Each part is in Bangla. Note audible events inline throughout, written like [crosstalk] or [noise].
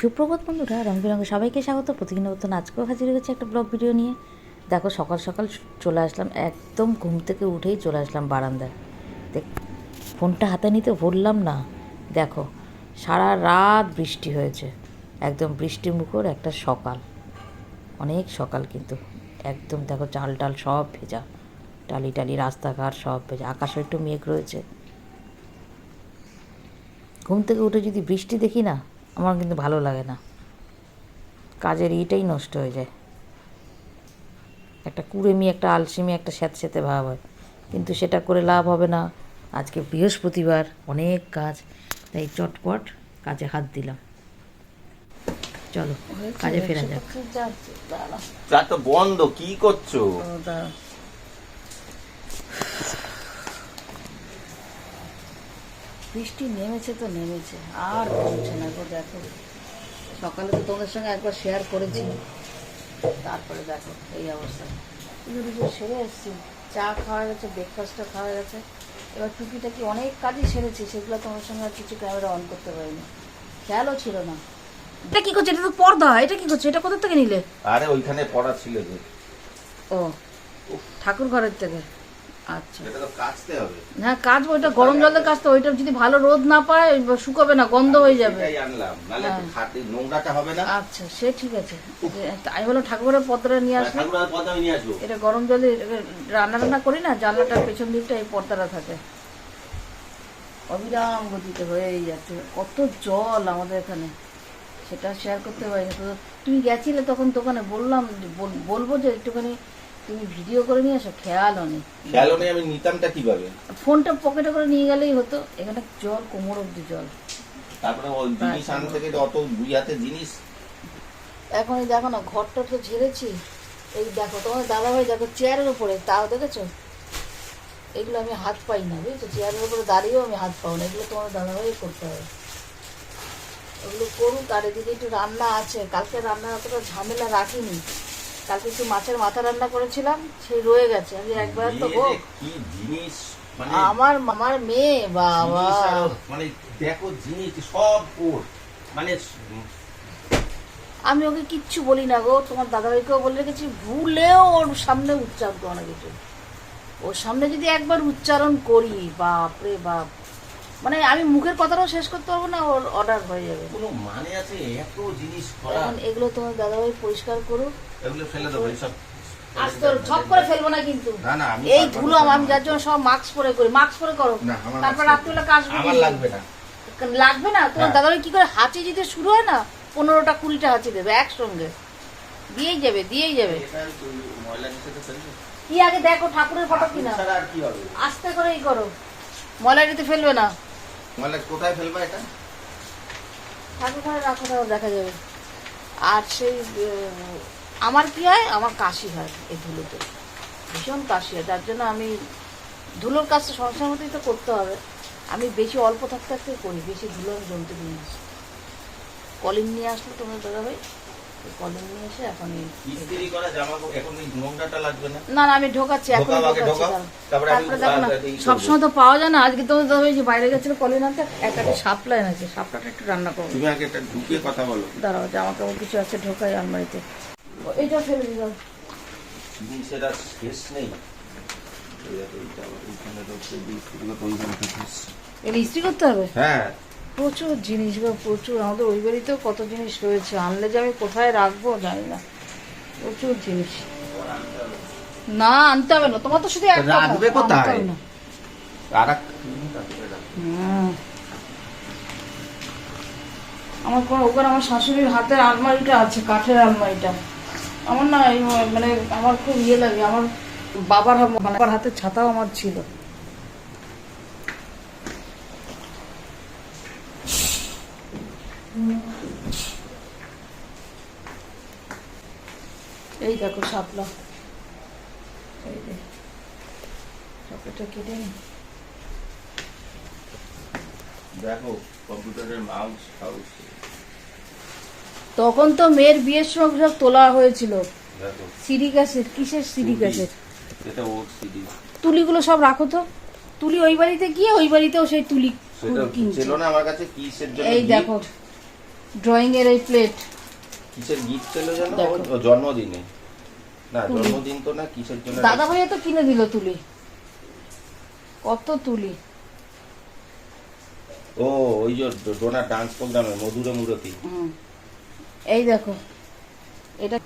সুপ্রভাত বন্ধুরা রং বেরঙে সবাইকে স্বাগত। প্রতিদিনের মতন আজকেও হাজির হয়েছে একটা ব্লগ ভিডিও নিয়ে। দেখো, সকাল সকাল চলে আসলাম, একদম ঘুম থেকে উঠেই চলে আসলাম বারান্দায়। দেখ, ফোনটা হাতে নিতে ভরলাম না। দেখো, সারা রাত বৃষ্টি হয়েছে, একদম বৃষ্টি মুখর একটা সকাল। অনেক সকাল কিন্তু। একদম দেখো, চাল টাল সব ভেজা। টালি টালি রাস্তাঘাট সব ভেজা, আকাশও একটু মেঘ রয়েছে। ঘুম থেকে উঠে যদি বৃষ্টি দেখি না আমার কিন্তু ভালো লাগে না। কাজের ইটাই নষ্ট হয়ে যায়। একটা কুড়েমি একটা আলসেমি একটা স্যাঁতস্যাঁতে ভাব হয়। কিন্তু সেটা করে লাভ হবে না। আজকে বৃহস্পতিবার অনেক কাজ। তাই চটপট কাজে হাত দিলাম। চলো কাজে ফেরা যাক। তো বন্ধ কি করছ? বৃষ্টি নেমেছে তো নেমেছে আর কমছে না গো দেখো। সকালে তো তোমাদের সঙ্গে একবার শেয়ার করেছি। তারপরে দেখো এই অবস্থা। পুজো টুজো সেরে এসছি চা খাওয়া গেছে ব্রেকফাস্টটা খাওয়া গেছে। এবার টুকিটাকি অনেক কাজই সেরেছি সেগুলো তোমার সঙ্গে আর কিছু ক্যামেরা অন করতে পারিনি। খেয়ালও ছিল না। এটা কি করছে? এটা তো পর্দা এটা কি করছে? এটা কোথা থেকে নিলে? আরে ওইখানে পড়া ছিল যে। ও ঠাকুর ঘরের থেকে। আচ্ছা। এটা তো কাচতে হবে। হ্যাঁ গরম তো ওইটা যদি ভালো রোদ না পায় শুকাবে না গন্ধ হয়ে যাবে। সেটাই আনলাম। নালে হ্যাঁ। নোংরাটা হবে না। আচ্ছা সে ঠিক আছে। যে- আমি বললাম ঠাকুরের পর্দাটা নিয়ে পদ্মা আসব। এটা গরম জলে রান্না করি না জানলাটার পেছন দিকটা এই পর্দাটা থাকে। অবিরাম গতিতে হয়েই যাচ্ছে। কত জল আমাদের এখানে। সেটা শেয়ার করতে পারিনি তো তুমি গেছিলে তখন দোকানে বললাম বল- বলব যে একটুখানি তুমি ভিডিও করে নিয়ে আসো খেয়ালও নেই। খেয়াল নেই আমি নিতামটা কীভাবে? ফোনটা পকেটে করে নিয়ে গেলেই হতো এখানে জল কোমর অব্দি জল। তারপরে ওই জিনিস আন থেকে অত দুই হাতে জিনিস। এখন এই দেখো না ঘরটা তো ঝেড়েছি। এই দেখো তোমার দাদা ভাই দেখো চেয়ারের উপরে তাও দেখেছ? এগুলো আমি হাত পাই না বুঝেছ? চেয়ারের উপরে দাঁড়িয়েও আমি হাত পাও না এগুলো তোমার দাদা ভাই করতে হবে। ওগুলো করুক আর এদিকে একটু রান্না আছে কালকে রান্না অতটা ঝামেলা রাখিনি। কালকে একটু মাছের মাথা রান্না করেছিলাম সেই রয়ে গেছে। আমি একবার তো কি জিনিস মানে আমার আমার মেয়ে বাবা। মানে দেখো জিনিস সব ওর। মানে আমি ওকে কিচ্ছু বলি না গো তোমার দাদাভাইকেও বলে রেখেছি ভুলেও ওর সামনে উচ্চারণ করো না কিছু ওর সামনে যদি একবার উচ্চারণ করি বাপ রে বাপ। মানে আমি মুখের কথাটাও শেষ করতে পারব না ওর অর্ডার হয়ে যাবে। কোনো মানে আছে এত জিনিস করা? এখন এগুলো তোমার দাদাভাই পরিষ্কার করুক। এগুলো ফেলে দেবো এইসব আস্তে করে ফেলব না কিন্তু। এই ধুলো আমি যার জন্য সব মাস্ক পরে করি মাস্ক পরে করো। তারপর রাত্রিবেলা কাশবো আমার লাগবে না। লাগবে না? তোমার। দাদাভাই কি করে হাঁচি দিতে শুরু হয় না? পনেরোটা কুড়িটা হাঁচি দেবে একসঙ্গে। দিয়েই যাবে দিয়েই যাবে। কি আগে দেখো ঠাকুরের ফটো কিনা। আস্তে করেই করো। ময়লাটিতে ফেলবে না। ময়লা কোথায় ফেলবা এটা? ঠাকুর ঘরে রাখো দেখা যাবে। আর সেই আমার কি হয়? আমার কাশি হয় এই ধুলোতে। ভীষণ কাশি হয়। যার জন্য আমি ধুলোর কাজটা সংসার মতোই তো করতে হবে। আমি বেশি অল্প থাকতে থাকতে করি বেশি ধুলো আমি জমতে দিই কলিং নিয়ে আসলো তোমার দাদা ভাই কলিং নিয়ে এসে এখন না? না আমি ঢোকাচ্ছি এখন ঢোকাচ্ছি সবসময় তো পাওয়া যায় না। আজকে তোমার দাদা ভাই যে বাইরে গেছিল কলিন আনতে একটা একটা সাপলা এনেছে। সাপলাটা একটু রান্না করব তুমি আগে এটা ঢুকিয়ে কথা বলো। দাঁড়াও জামা কাপড় কিছু আছে ঢোকাই আলমারিতে। ও, এইটা ফেলে দিলাম শেষ নেই। ইস্ত্রি করতে হবে? হ্যাঁ। প্রচুর জিনিস গো প্রচুর। আমাদের ওই বাড়িতেও কত জিনিস রয়েছে। আনলে যে আমি কোথায় রাখব জানি না। প্রচুর জিনিস। না আনতে হবে না। তোমার তো শুধু রাখবে কোথায়? হুম। আমার কোনো ওখানে আমার শাশুড়ির হাতের আলমারিটা আছে কাঠের আলমারিটা। আমার না মানে আমার খুব ইয়ে লাগে, আমার বাবার মানে বাবার হাতের ছাতাও আমার ছিল। এই দেখো শাপলা। যে কেটে নি। দেখো, কম্পিউটারের মাউস হাউস তখন তো মেয়ের বিয়ের সময় সব তোলা হয়েছিল। দেখো সিডি ক্যাসেট কিসের সিডি সিডি। তুলিগুলো সব রাখো তো। তুলি ওই বাড়িতে গিয়ে ওই বাড়িতেও সেই তুলি ছিল না আমার কাছে কিসের জন্য এই দেখো ড্রয়িং এর এই প্লেট কিসের গিফট ছিল জানো জন্মদিনে। না জন্মদিন তো না কিসের জন্য? দাদা ভাইয়া তো কিনে দিল তুলি। কত তুলি। ও ওই যে ডোনা ডান্স প্রোগ্রামে মধুরে মুরতি। হুম। এই দেখো। এটা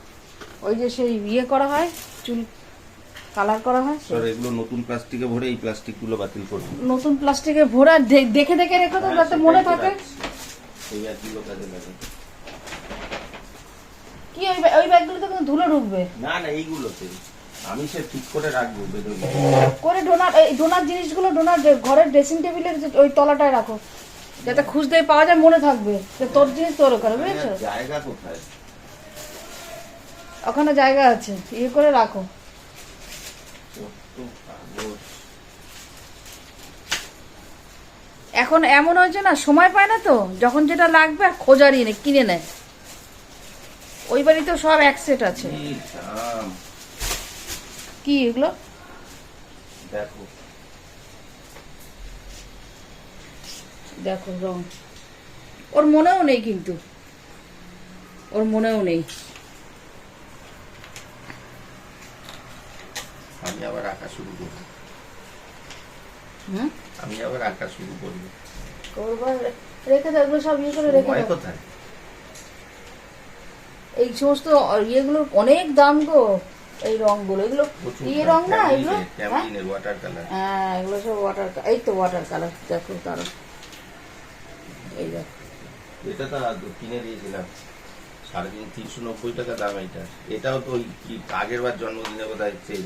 ওই যে সেই ইয়ে করা হয় চুল কালার করা হয় স্যার এগুলো নতুন প্লাস্টিকে ভরে এই প্লাস্টিকগুলো বাতিল করব নতুন প্লাস্টিকে ভরা দেখে দেখে রেখো তো হ্যাঁ, যাতে মনে থাকে। এই একগুলো কাজে লাগে। কি ওই ওই ব্যাগগুলোতে কিন্তু ধুলো ঢুকবে? না না এইগুলোতে। আমি সে ঠিক করে রাখব বেরোলে করে ডোনার এই ডোনার জিনিসগুলো ডোনার ঘরের ড্রেসিং টেবিলের যে ওই তলাটায় রাখো। যাতে খুঁজতে পাওয়া যায় মনে থাকবে যে তোর জিনিস তোর ওখানে বুঝেছ? জায়গা কোথায়? ওখানে জায়গা আছে ইয়ে করে রাখো। এখন এমন হয়েছে না সময় পায় না তো যখন যেটা লাগবে আর খোঁজারই নেই কিনে নেয় ওই বাড়িতেও সব এক সেট আছে। কি এগুলো দেখো দেখো রং। ওর মনেও নেই কিন্তু। ওর মনেও নেই। আমি আবার আঁকা শুরু করব। হুম আমি আবার আঁকা শুরু করব। করবার রেখে দাও সব ইয়ে করে রেখে দাও। কোথায়? এই সমস্ত ইয়েগুলোর অনেক দাম গো এই রংগুলো। এগুলো ইয়ে রং না এগুলো? হ্যাঁ? ওয়াটার কালার হ্যাঁ এগুলো সব ওয়াটার এই তো ওয়াটার কালার দেখো তারও এটা তো কিনে দিয়েছিলাম। সাড়ে তিন তিনশো নব্বই টাকা দাম এটা এটাও তো ওই কি আগের বার জন্মদিনে বোধ হয় সেই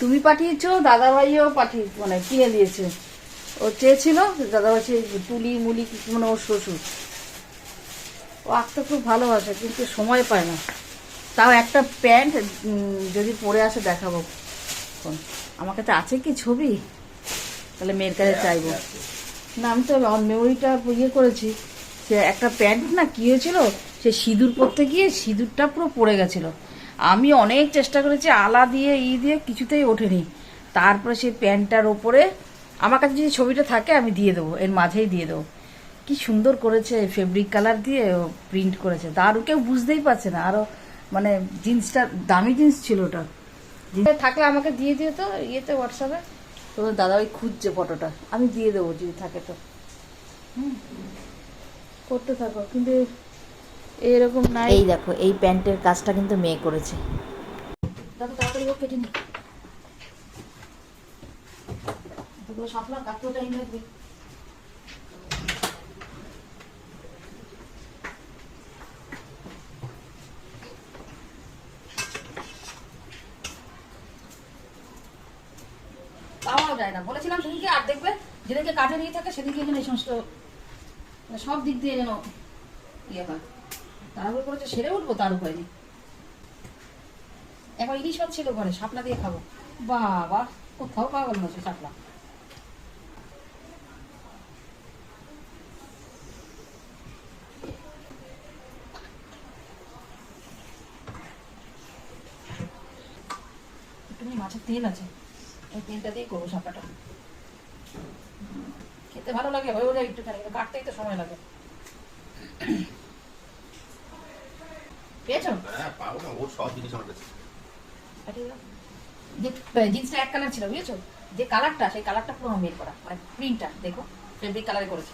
তুমি পাঠিয়েছো দাদা ভাইও পাঠিয়ে মানে কিনে দিয়েছে। ও চেয়েছিল দাদা ভাই সেই তুলি মুলি কিছু মানে ওর শ্বশুর। ও আঁকতে খুব ভালোবাসে কিন্তু সময় পায় না। তাও একটা প্যান্ট যদি পরে আসে দেখাবো। এখন। আমার কাছে আছে কি ছবি? তাহলে মেয়ের কাছে চাইব। না, আমি তো মেমোরিটা ইয়ে করেছি সে একটা প্যান্ট না কি হয়েছিল, সে সিঁদুর পরতে গিয়ে সিঁদুরটা পুরো পড়ে গেছিল। আমি অনেক চেষ্টা করেছি, আলা দিয়ে, ই দিয়ে কিছুতেই ওঠেনি। তারপরে সেই প্যান্টটার ওপরে আমার কাছে যদি ছবিটা থাকে, আমি দিয়ে দেবো, এর মাঝেই দিয়ে দেবো। কি সুন্দর করেছে ফেব্রিক কালার দিয়ে প্রিন্ট করেছে। দারু কেউ বুঝতেই পারছে না আরও মানে জিন্সটা, দামি জিন্স ছিল ওটা। থাকলে আমাকে দিয়ে দিও তো, ইয়েতে হোয়াটসঅ্যাপে তোর দাদা ওই খুঁজছে ফটোটা আমি দিয়ে দেবো যদি থাকে তো। হুম। করতে থাকো কিন্তু এরকম না এই দেখো এই প্যান্টের কাজটা কিন্তু মেয়ে করেছে। দাদা তাড়াতাড়ি ও কেটে নি সাপলা কাটতেও টাইম লাগবে। পাওয়া যায় না। বলেছিলাম সেদিনকে আর দেখবে? যেদিনকে কাজে নিয়ে থাকে সেদিনকে যেন এই সমস্ত মানে সব দিক দিয়ে যেন ইয়ে হয়। তারপরে করেছে, সেরে উঠবো তার উপায় নেই একবার ইলিশ ছিল ঘরে শাপলা দিয়ে খাব। বাবা কোথাও পাওয়া গেল না সে শাপলা মাছের তেল আছে। তেলটা দিয়ে করব শাপলাটা খেতে ভালো লাগে হয়েও যায় একটুখানি কিন্তু কাটতেই তো সময় লাগে। পেয়েছ? হ্যাঁ জিন্সটা এক কালার ছিল বুঝেছ? যে কালারটা সেই কালারটা পুরো করা মানে প্রিন্টটা দেখো ফেব্রিক কালারে করেছে।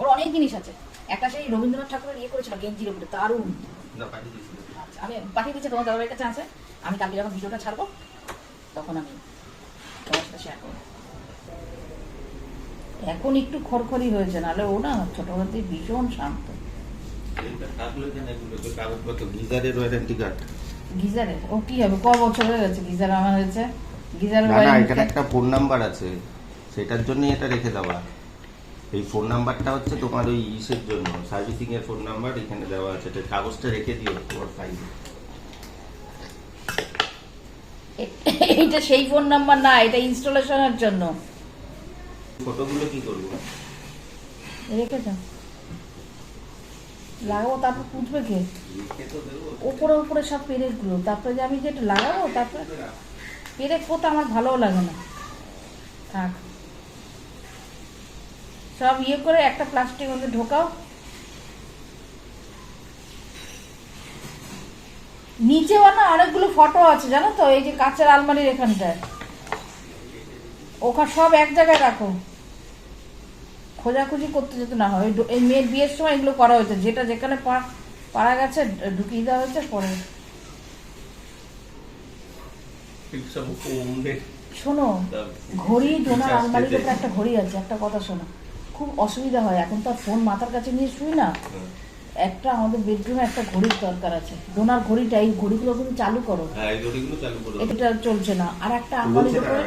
ওর অনেক জিনিস আছে। একটা সেই রবীন্দ্রনাথ ঠাকুরের ইয়ে করেছিল গেঞ্জির উপরে দারুণ। আচ্ছা আমি পাঠিয়ে দিচ্ছি তোমার দাদাবাড়ির কাছে আছে। আমি কালকে যখন ভিডিওটা ছাড়বো তখন আমি তোমার সাথে শেয়ার করব। এখন একটু খড়খড়ি হয়েছে নাহলে ও না ছোটবেলাতেই ভীষণ শান্ত। গিজারের ওয়ারেন্টি কার্ড গিজারের ও কি হবে? ক বছর হয়ে গেছে গিজার আমার হয়েছে? গিজারের না না এখানে একটা ফোন নাম্বার আছে। সেটার জন্যই এটা রেখে দেওয়া। এই ফোন নাম্বারটা হচ্ছে তোমার ওই ইসের জন্য। সার্ভিসিং এর ফোন নাম্বার এখানে দেওয়া আছে। এটা কাগজটা রেখে দিও তোমার ফাইলে [laughs] এইটা সেই ফোন নাম্বার না এটা ইনস্টলেশনের জন্য। ফটোগুলো কি করব? রেখে দাও। লাগাবো তারপর পুঁতবে কে? উপরে উপরে সব পেরেকগুলো তারপরে যে আমি যেটা লাগাবো তারপরে পেরেক পোতা আমার ভালোও লাগে না। থাক। সব ইয়ে করে একটা প্লাস্টিক মধ্যে ঢোকাও। নিচেও না অনেকগুলো ফটো আছে জানো তো? এই যে কাঁচের আলমারির এখানটায়। ওখানে সব এক জায়গায় রাখো। খোঁজাখুঁজি করতে যেতে না হয়। এই মেয়ের বিয়ের সময় এগুলো করা হয়েছে। যেটা যেখানে পারা গেছে ঢুকিয়ে দেওয়া হয়েছে পরে। শোনো ঘড়ি জোনার আলমারির উপরে একটা ঘড়ি আছে। একটা কথা শোনো। খুব অসুবিধা হয়। এখন তো ফোন মাথার কাছে নিয়ে শুই না। একটা আমাদের বেডরুমে একটা ঘড়ির দরকার আছে। ডোনার ঘড়িটা এই ঘড়িগুলো কিন্তু চালু করো। হ্যাঁ এই ঘড়িগুলো চালু করে। এটা চলছে না। আর একটা আলমারির উপরে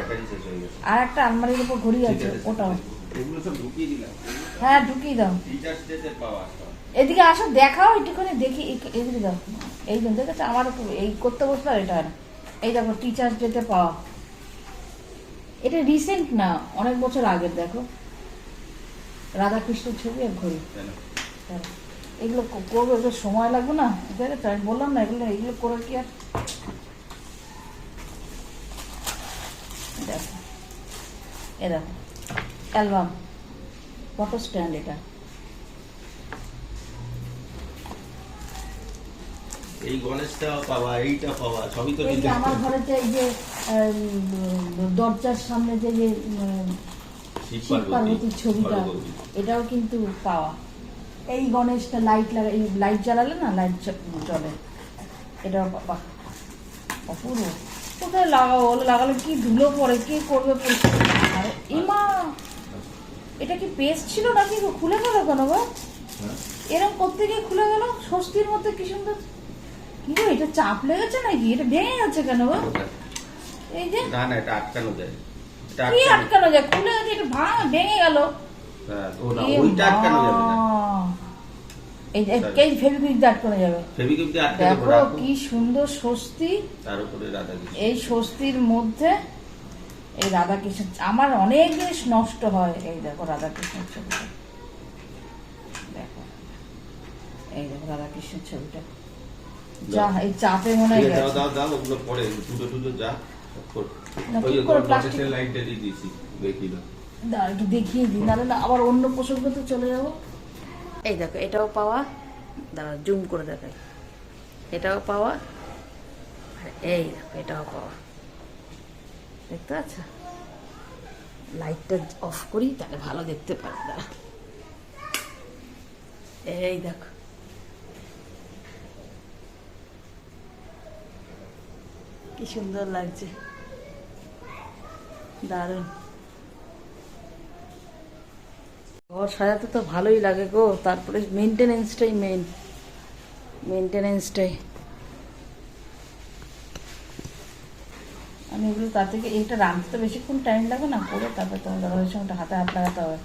আর একটা আলমারির উপর ঘড়ি আছে ওটাও। এগুলো সব ঢুকিয়ে দিলাম। হ্যাঁ ঢুকিয়ে দাও। টিচার্স ডেতে পাওয়া এদিকে আসো দেখাও একটুখানি দেখি। এদিকে দাও এই জন্য দেখেছ? আমার এই করতে বসলে আর এটা না। এই দেখো টিচার্স ডেতে পাওয়া। এটা রিসেন্ট না অনেক বছর আগের দেখো। রাধাকৃষ্ণের ছবি আর ঘড়ি? হ্যাঁ। এগুলো করব একটু সময় লাগবে না? দেখেছ আমি বললাম না এগুলো এগুলো করে কি আর? দেখো এ দেখো অ্যালবাম ফটো স্ট্যান্ড এটা। এই গণেশটা পাওয়া এইটা পাওয়া সবই তো এই আমার এই যে দরজার সামনে যে যে শিব পার্বতীর ছবিটা এটাও কিন্তু পাওয়া। এই গণেশটা লাইট লাগা এই লাইট জ্বালালে না লাইট জ্বলে এটা বাবা অপূর্ব কোথায় লাগাবো লাগালে কি ধুলো পরে কি করবে? আরে, ইমা এটা কি পেস্ট ছিল নাকি? খুলে গেল কেন হ্যাঁ? এরকম করতে গিয়ে খুলে গেল স্বস্তির মধ্যে কি সুন্দর কি গো এটা চাপ লেগেছে নাকি এটা ভেঙে যাচ্ছে কেন কোথায়? এই যে না না এটা আটকানো যায় কি আটকানো যায় খুলে গেছে এটা ভাঙা ভেঙে গেল হ্যাঁ, ওইটা আটকানো যাবে না। এই যে এই ফেভিকুইক দিয়ে আটকানো যাবে? ফেবিকুইক দিয়ে আটকে দেখো কি সুন্দর স্বস্তি। তার উপরে রাধা কৃষ্ণ। এই স্বস্তির মধ্যে এই রাধাকৃষ্ণ আমার অনেক জিনিস নষ্ট হয় এই দেখো রাধাকৃষ্ণের ছবিটা। দেখো। এই দেখো রাধাকৃষ্ণের ছবিটা। যা এই চাপে মনে হয় দাও দাও দাও ওগুলো যা ওই দিয়ে দিয়েছি দেখি দাও একটু দেখিয়ে দিই নাহলে না আবার অন্য প্রসঙ্গতে চলে যাব। এই দেখো, এটাও পাওয়া দাঁড়া জুম করে দেখাই। এটাও পাওয়া, আর এই দেখো, এটাও পাওয়া। দেখতে পাচ্ছ? লাইটটা অফ করি, তাহলে ভালো দেখতে পারে দাঁড়া এই দেখো। কি সুন্দর লাগছে। দারুণ। ঘর সাজাতে তো ভালোই লাগে গো। তারপরে মেনটেনেন্সটাই মেন মেনটেনেন্সটাই আমি এগুলো তার থেকে এইটা রাঁধতে তো বেশিক্ষণ টাইম লাগে না করে তারপর তোমার দাদাদের সঙ্গে হাতে হাত লাগাতে হবে।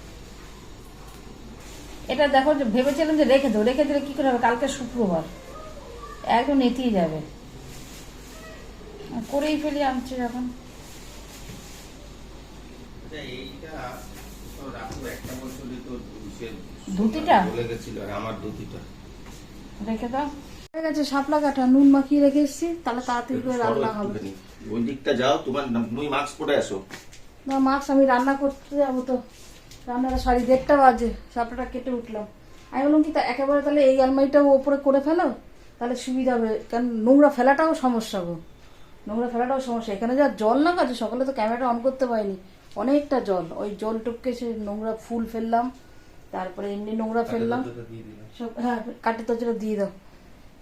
এটা দেখো যে ভেবেছিলাম যে রেখে দেবো রেখে দিলে কি করে হবে? কালকে শুক্রবার। একদম নেতিয়ে যাবে। করেই ফেলি আনছি যখন আচ্ছা, এইটা তো রাখো একটা বছরই তো সে ধুতিটা? বলে গেছিল আর আমার ধুতিটা। রেখে দাও। হয়ে গেছে শাপলা কাঠা নুন মাখিয়ে রেখে এসেছি তাহলে তাড়াতাড়ি করে রান্না হবে। ওই দিকটা যাও তোমার তুমি মাস্ক পরে আসো না মাছ আমি রান্না করতে যাব তো। রান্নাটা সাড়ে দেড়টা বাজে শাপলাটা কেটে উঠলাম। আমি বললাম কি তা একেবারে তাহলে এই আলমারিটাও ওপরে করে ফেলো তাহলে সুবিধা হবে কারণ নোংরা ফেলাটাও সমস্যা গো। নোংরা ফেলাটাও সমস্যা এখানে যা জল না সকালে তো ক্যামেরাটা অন করতে পারিনি। অনেকটা জল ওই জল টুককে সে নোংরা ফুল ফেললাম তারপরে এমনি নোংরা ফেললাম। সব হ্যাঁ কাঠের তরকারিটা দিয়ে দাও।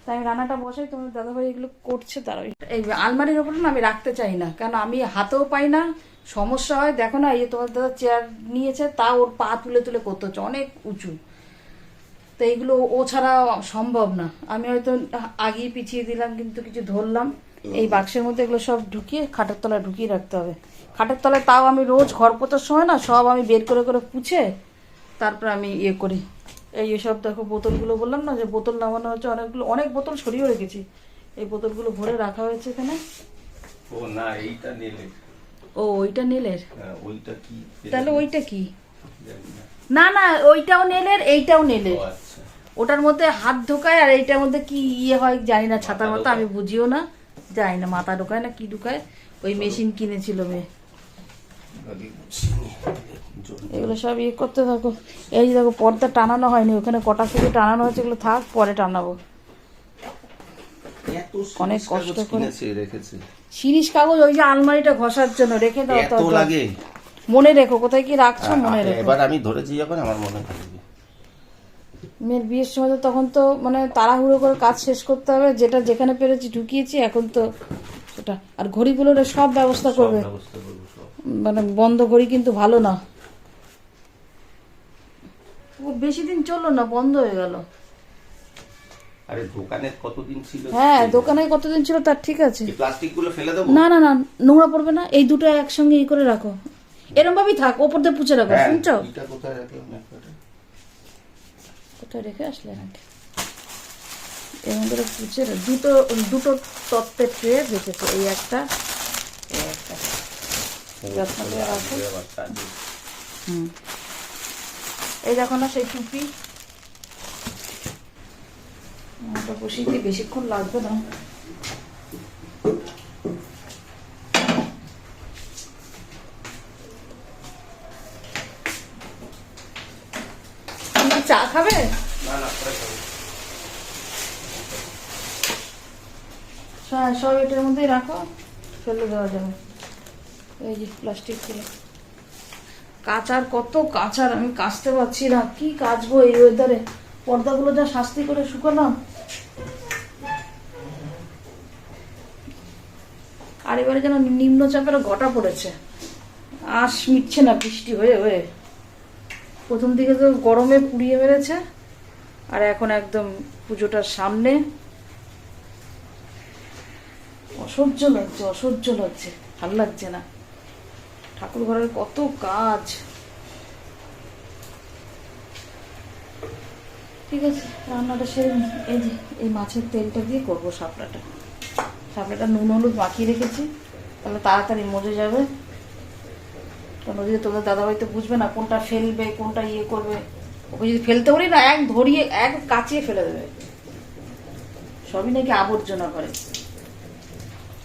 তাই আমি রান্নাটা বসাই তোমার দাদাভাই এগুলো করছে তারা। এই আলমারির ওপরে না আমি রাখতে চাই না কারণ আমি হাতেও পাই না সমস্যা হয়। দেখো না এই যে তোমার দাদা চেয়ার নিয়েছে তা ওর পা তুলে তুলে করতে হচ্ছে অনেক উঁচু। তো এইগুলো ও ছাড়া সম্ভব না। আমি হয়তো আগিয়ে পিছিয়ে দিলাম কিন্তু কিছু ধরলাম। এই বাক্সের মধ্যে এগুলো সব ঢুকিয়ে খাটের তলায় ঢুকিয়ে রাখতে হবে। খাটের তলায় তাও আমি রোজ ঘর পোতার সময় না সব আমি বের করে করে পুছে তারপর আমি ইয়ে করি। এই এসব দেখো বোতলগুলো বললাম না যে বোতল নামানো হচ্ছে অনেকগুলো অনেক বোতল সরিয়ে রেখেছি। এই বোতলগুলো ভরে রাখা হয়েছে এখানে। ও না এইটা নিলে। ও ওইটা নীলের? হ্যাঁ, ওইটা কি? তাহলে ওইটা কি? না। না না ওইটাও নেলের এইটাও নেলের। আচ্ছা। ওটার মধ্যে হাত ঢোকায় আর এইটার মধ্যে কি ইয়ে হয় জানি না ছাতার মতো আমি বুঝিও না। জানি না মাথা ঢোকায় না কি ঢোকায়? ওই মেশিন কিনেছিল মেয়ে এগুলো সব ইয়ে করতে থাকো। এই যে দেখো পর্দা টানানো হয়নি ওখানে কটা থেকে টানানো হয়েছে এগুলো থাক পরে টানাবো। অনেক সিরিজ কষ্ট কাগজ করে। রেখেছে। শিরিষ কাগজ ওই যে আলমারিটা ঘষার জন্য রেখে দাও এত তো লাগে। মনে রেখো কোথায় কি রাখছো মনে রেখো। এবার আমি ধরেছি যখন আমার মনে থাকবে। মেয়ের বিয়ের সময় তো তখন তো মানে তাড়াহুড়ো করে কাজ শেষ করতে হবে যেটা যেখানে পেরেছি ঢুকিয়েছি এখন তো সেটা। আর ঘড়িগুলোর সব ব্যবস্থা করবে। মানে বন্ধ ঘড়ি কিন্তু ভালো না। ও বেশি দিন চলল না বন্ধ হয়ে গেল। আরে দোকানে কতদিন ছিল? হ্যাঁ দোকানে কতদিন ছিল তার ঠিক আছে। প্লাস্টিকগুলো ফেলে দেবো? না না না নোংরা পড়বে না এই দুটো একসঙ্গে ই করে রাখো। এরম ভাবেই থাক ওপর দিয়ে পুছে রাখো হ্যাঁ, শুনছো? এটা কোথায় রাখলাম? কোথায় রেখে আসলে নাকি? এরকম করে পুছে দুটো দুটো তত্ত্বের ট্রে রেখেছে এই একটা। যত্ন করে রাখো। হুম। এই দেখো না সেই টুপি। ওটা বসিয়ে বেশিক্ষণ লাগবে না? চা খাব। হ্যাঁ সব এটার মধ্যেই রাখো ফেলে দেওয়া যাবে। এই যে প্লাস্টিকগুলো কাচার কত কাচার, আমি কাচতে পারছি না। কি কাচবো এই ওয়েদারে পর্দাগুলো যা শাস্তি করে শুকালাম। আর এবারে যেন নিম্নচাপের ঘটা পড়েছে। আশ মিটছে না বৃষ্টি হয়ে হয়ে। প্রথম দিকে তো গরমে পুড়িয়ে মেরেছে, আর এখন একদম পুজোটার সামনে। অসহ্য লাগছে অসহ্য লাগছে। ভালো লাগছে না। ঠাকুর ঘরের কত কাজ। ঠিক আছে, রান্নাটা সেরে এই যে, এই মাছের তেলটা দিয়ে করব শাপলাটা। শাপলাটা নুন, হলুদ মাখিয়ে রেখেছি। তাহলে তাড়াতাড়ি মজে যাবে। কারণ ওদিকে তোদের দাদাভাই তো বুঝবে না কোনটা ফেলবে, কোনটা ইয়ে করবে। ওকে যদি ফেলতে পারি না, এক ধরিয়ে, এক কাচিয়ে ফেলে দেবে। সবই নাকি আবর্জনা করে।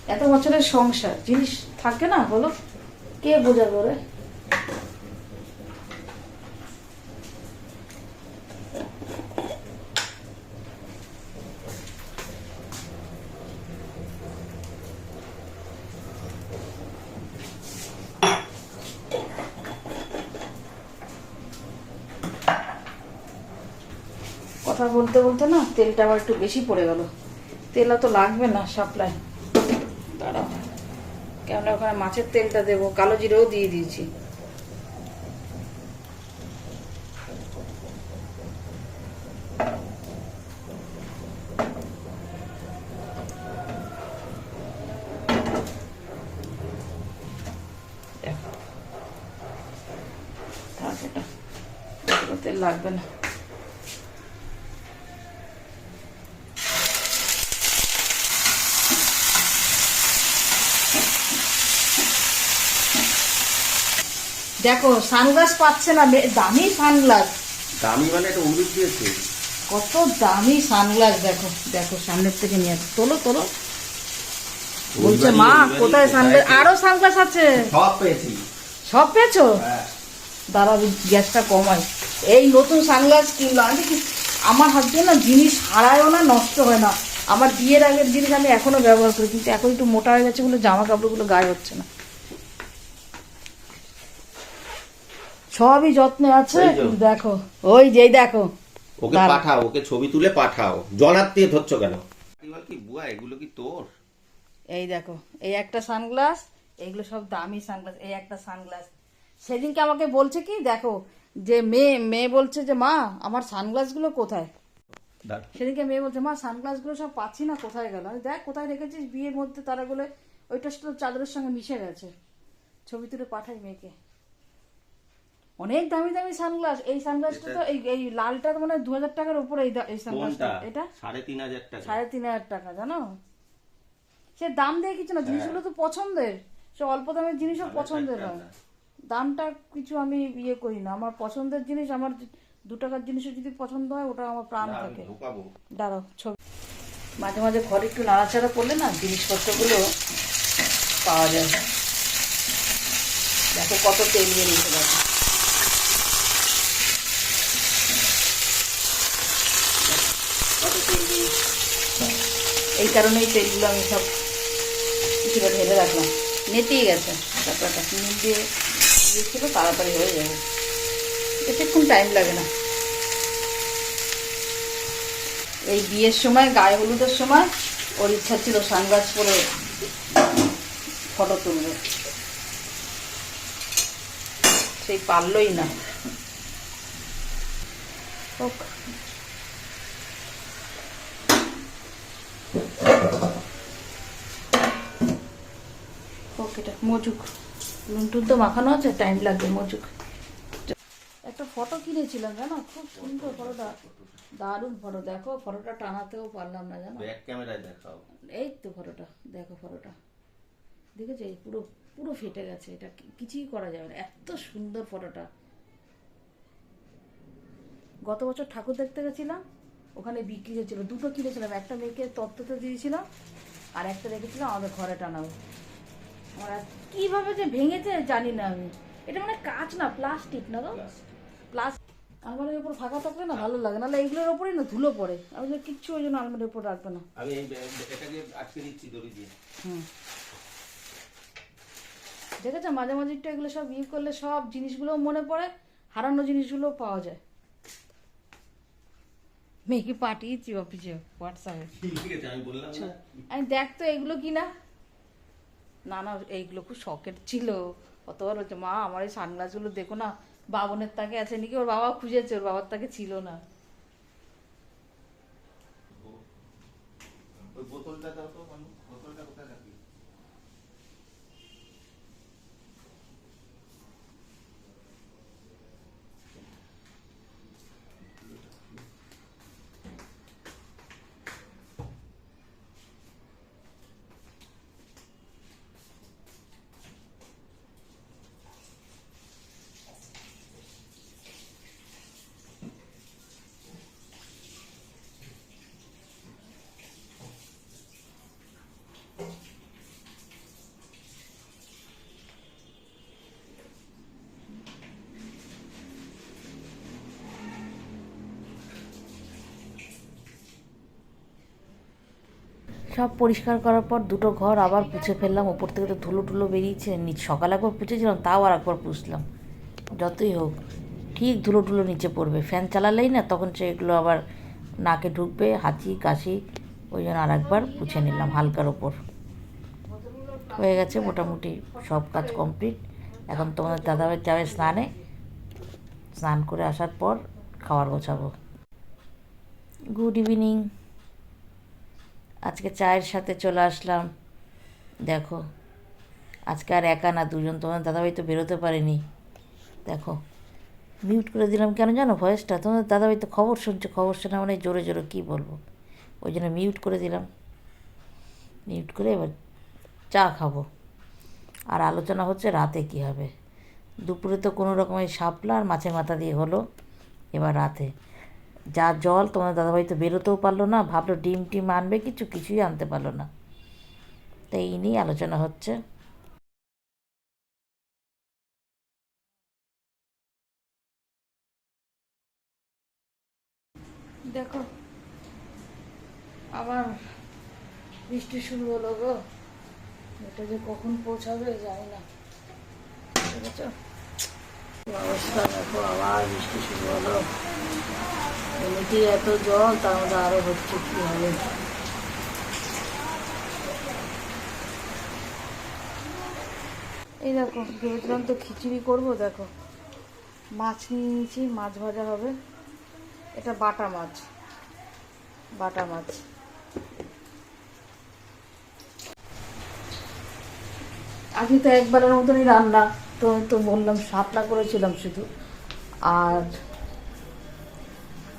এত বছরের সংসার, জিনিস থাকে না বলো? কে বোঝাবে ওরে কথা বলতে বলতে না তেলটা আবার একটু বেশি পড়ে গেল। তেল তো লাগবে না সাপ্লাই। দাঁড়াও। কেন ওখানে মাছের তেলটা দেবো কালো জিরেও দিয়ে দিয়েছি দেখো। থাক এটা। এগুলো তেল লাগবে না দেখো সানগ্লাস পাচ্ছে না দামি সানগ্লাস দামি মানে এটা উল্লুক দিয়েছে কত দামি সানগ্লাস দেখো দেখো সামনের থেকে নিয়ে তোলো তোলো। বলছে মা কোথায় সানগ্লাস আরও সানগ্লাস আছে? সব পেয়েছি। সব পেয়েছ? হ্যাঁ। দাঁড়া আমি গ্যাসটা কমাই। এই নতুন সানগ্লাস কিনলো আমি কি আমার হাত না জিনিস হারায়ও না নষ্ট হয় না। আমার বিয়ের আগের জিনিস আমি এখনও ব্যবহার করি কিন্তু এখন একটু মোটা হয়ে গেছে বলে জামা কাপড়গুলো গায়ে হচ্ছে না। সবই যত্নে আছে দেখো। ওই যেই দেখো। ওকে। পাঠাও ওকে ছবি তুলে পাঠাও। জনার দিয়ে ধরছো কেন? কি বুয়া এগুলো কি তোর? এই দেখো এই একটা সানগ্লাস এগুলো সব দামি সানগ্লাস এই একটা সানগ্লাস। সেদিনকে আমাকে বলছে কি দেখো যে মেয়ে মেয়ে বলছে যে মা আমার সানগ্লাসগুলো কোথায়? দাঁড়। সেদিনকে মেয়ে বলছে মা সানগ্লাসগুলো সব পাচ্ছি না কোথায় গেল? আমি দেখ কোথায় রেখেছিস? বিয়ের মধ্যে তারাগুলো ওইটা চাদরের সঙ্গে মিশে গেছে। ছবি তুলে পাঠাই মেয়েকে। অনেক দামি দামি সানগ্লাস। এই সানগ্লাসটা তো এই এই লালটা মানে দু হাজার টাকার উপরে এই সানগ্লাসটা। এটা? সাড়ে তিন হাজার টাকা। সাড়ে তিন হাজার টাকা জানো? সে দাম দিয়ে কিছু না জিনিসগুলো তো পছন্দের। সে অল্প দামের জিনিসও পছন্দের হয়। দামটা কিছু আমি ইয়ে করি না। আমার পছন্দের জিনিস আমার দু টাকার জিনিসও যদি পছন্দ হয় ওটা আমার প্রাণ থাকে। দাঁড়াও ছবি। মাঝে মাঝে ঘরে একটু নাড়াচাড়া করলে না জিনিসপত্রগুলো পাওয়া যায়। দেখো কত তেল বেরিয়েছে দেখো কত তেল বেরিয়েছে এই কারণেই তেলগুলো আমি সব কিছুটা ঢেলে রাখলাম। নেতিয়ে গেছে ব্যাপারটা। নুন দিয়ে দিয়েছিল তাড়াতাড়ি হয়ে যাবে। বেশিক্ষণ টাইম লাগে না। এই বিয়ের সময়, গায়ে হলুদের সময়, ওর ইচ্ছা ছিল সানগ্লাস পরে ফটো তুলবে। সেই পারলই না। মজুক। নুন টুন তো মাখানো আছে টাইম লাগবে মজুক। একটা ফটো কিনেছিলাম জানো? খুব সুন্দর ফটোটা দারুণ ফটো দেখো ফটোটা টানাতেও পারলাম না জানো? ব্যাক ক্যামেরায় দেখাও। এই তো ফটোটা দেখো ফটোটা দেখেছ? এই পুরো পুরো ফেটে গেছে। এটা কিছুই করা যাবে না। এত সুন্দর ফটোটা গত বছর ঠাকুর দেখতে গেছিলাম ওখানে বিক্রি হয়েছিল। দুটো কিনেছিলাম একটা মেয়েকে তত্ত্বতে দিয়েছিলাম আর একটা রেখেছিলাম আমাদের ঘরে টানাবো। কীভাবে যে ভেঙেছে জানি না আমি। এটা মানে কাঁচ না প্লাস্টিক না তো প্লাস্টিক। আলমারির উপর ফাঁকা থাকলে না ভালো লাগে নাহলে এইগুলোর ওপরেই না ধুলো পড়ে। আমি কিচ্ছু ওই জন্য আলমারির উপর রাখবে না। আমি এটাকে আটকে দিচ্ছি দড়ি দিয়ে। হুম। দেখেছ মাঝে মাঝে একটু এগুলো সব ইয়ে করলে সব জিনিসগুলো মনে পড়ে হারানো জিনিসগুলো পাওয়া যায়। মেয়েকে পাঠিয়েছি অফিসে হোয়াটসঅ্যাপে। ঠিক আমি দেখ তো এগুলো কি না না, এইগুলো খুব শখের ছিল। কতবার হচ্ছে মা, আমার এই সানগ্লাসগুলো দেখো না বাবনের তাকে আছে নাকি? ওর বাবা খুঁজেছে, ওর বাবার তাকে ছিল না। বোতলটা দাও তো মানু বোতলটা কোথায় রাখি সব পরিষ্কার করার পর দুটো ঘর আবার পুছে ফেললাম। ওপর থেকে তো ধুলো টুলো বেরিয়েছে। নিচ সকালে একবার পুছেছিলাম, তাও আর একবার পুষলাম যতই হোক, ঠিক ধুলো টুলো নিচে পড়বে। ফ্যান চালালেই না, তখন সেগুলো আবার নাকে ঢুকবে, হাঁচি, কাশি, ওই জন্য আর একবার পুছে নিলাম হালকার ওপর। হয়ে গেছে মোটামুটি সব কাজ কমপ্লিট। এখন তোমাদের দাদাভাই যাবে স্নানে, স্নান করে আসার পর খাবার গোছাবো। Good evening. আজকে চায়ের সাথে চলে আসলাম। দেখো, আজকে আর একা না, দুজন। তোমার দাদাভাই তো বেরোতে পারেনি। দেখো মিউট করে দিলাম কেন জানো ভয়েসটা তোমাদের দাদাভাই তো খবর শুনছে, খবর শোনা মানে জোরে জোরে কী বলব? ওই জন্য মিউট করে দিলাম। মিউট করে এবার চা খাব। আর আলোচনা হচ্ছে রাতে কী হবে। দুপুরে তো কোনো রকমের শাপলা আর মাছের মাথা দিয়ে হলো, এবার রাতে। যা জল তোমার দাদাভাই তো বেরোতেও পারল না ভাবলো ডিম টিম আনবে কিছু কিছুই আনতে পারল না। তাই এই নিয়ে আলোচনা হচ্ছে। দেখো আবার বৃষ্টি শুরু হলো গো। এটা যে কখন পৌঁছাবে জানি না। দেখেছ কি অবস্থা দেখো আবার বৃষ্টি শুরু হলো। এমনিতেই এত জল তার মধ্যে আরও হচ্ছে কি হবে? এই দেখো ভেবেছিলাম তো খিচুড়ি করব, দেখো। মাছ নিয়ে নিয়েছি, মাছ ভাজা হবে। এটা বাটা মাছ। বাটা মাছ। আজকে তো একবারের মতনই রান্না, তো তো বললাম শাপলা করেছিলাম শুধু। আর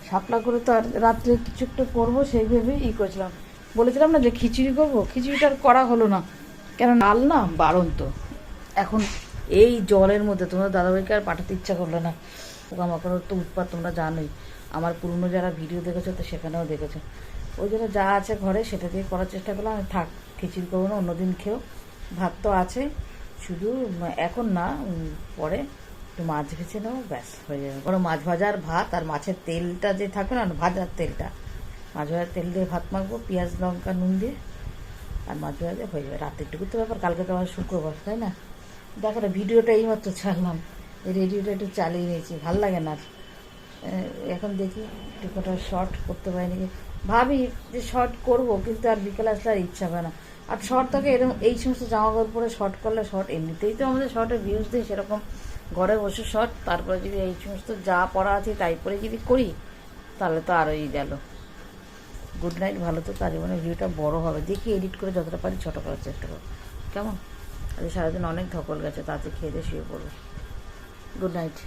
শাপলা করে তো আর রাত্রে কিছু একটা করব, সেই ভেবে ই করেছিলাম। বলেছিলাম না যে খিচুড়ি করব, খিচুড়িটা আর করা হলো না। কেন ডাল না বারণ তো এখন এই জলের মধ্যে তোমার দাদাভাইকে আর পাঠাতে ইচ্ছা করল না। পোকামাকড়ের তো উৎপাত তোমরা জানোই। আমার পুরনো যারা ভিডিও দেখেছ, তো সেখানেও দেখেছ। ওই জন্য যা আছে ঘরে সেটা দিয়ে করার চেষ্টা করলাম, আমি থাক, খিচুড়ি করব না, অন্যদিন খেয়েও ভাত তো আছে, শুধু এখন না পরে একটু মাছ ভেজে নেব ব্যাস, হয়ে যাবে বড় মাছ ভাজার ভাত আর মাছের তেলটা যে থাকে না, ভাজার তেলটা। মাছ ভাজার তেল দিয়ে ভাত মাখবো, পেঁয়াজ, লঙ্কা, নুন দিয়ে, আর মাছ ভাজা হয়ে যাবে। রাতেরটুকু তো ব্যাপার, কালকে তো আমার শুক্রবার, তাই না? দেখো না, ভিডিওটা এইমাত্র ছাড়লাম। রেডিওটা একটু চালিয়ে নিয়েছি, ভালো লাগে না। এখন দেখি একটু কটা শর্ট করতে পারি নাকি। ভাবি যে শর্ট করব, কিন্তু আর বিকেলে আসলে আর ইচ্ছা হয় না। আর শর্ট থেকে এরকম এই সমস্ত জামা কাপড় পরে শর্ট করলে শর্ট এমনিতেই তো আমাদের শর্টের ভিউজ দিই সেরকম। ঘরে বসে শট তারপরে যদি এই সমস্ত যা পড়া আছে তাই পরে যদি করি, তাহলে তো আরোই গেল। গুড নাইট ভালো তো তার মানে ভিডিওটা বড় হবে। দেখি এডিট করে যতটা পারি ছোটো করার চেষ্টা করো। কেমন? আজ সারাদিন অনেক ধকল গেছে, তাতে খেয়ে দিয়ে শুয়ে পড়ব। Good night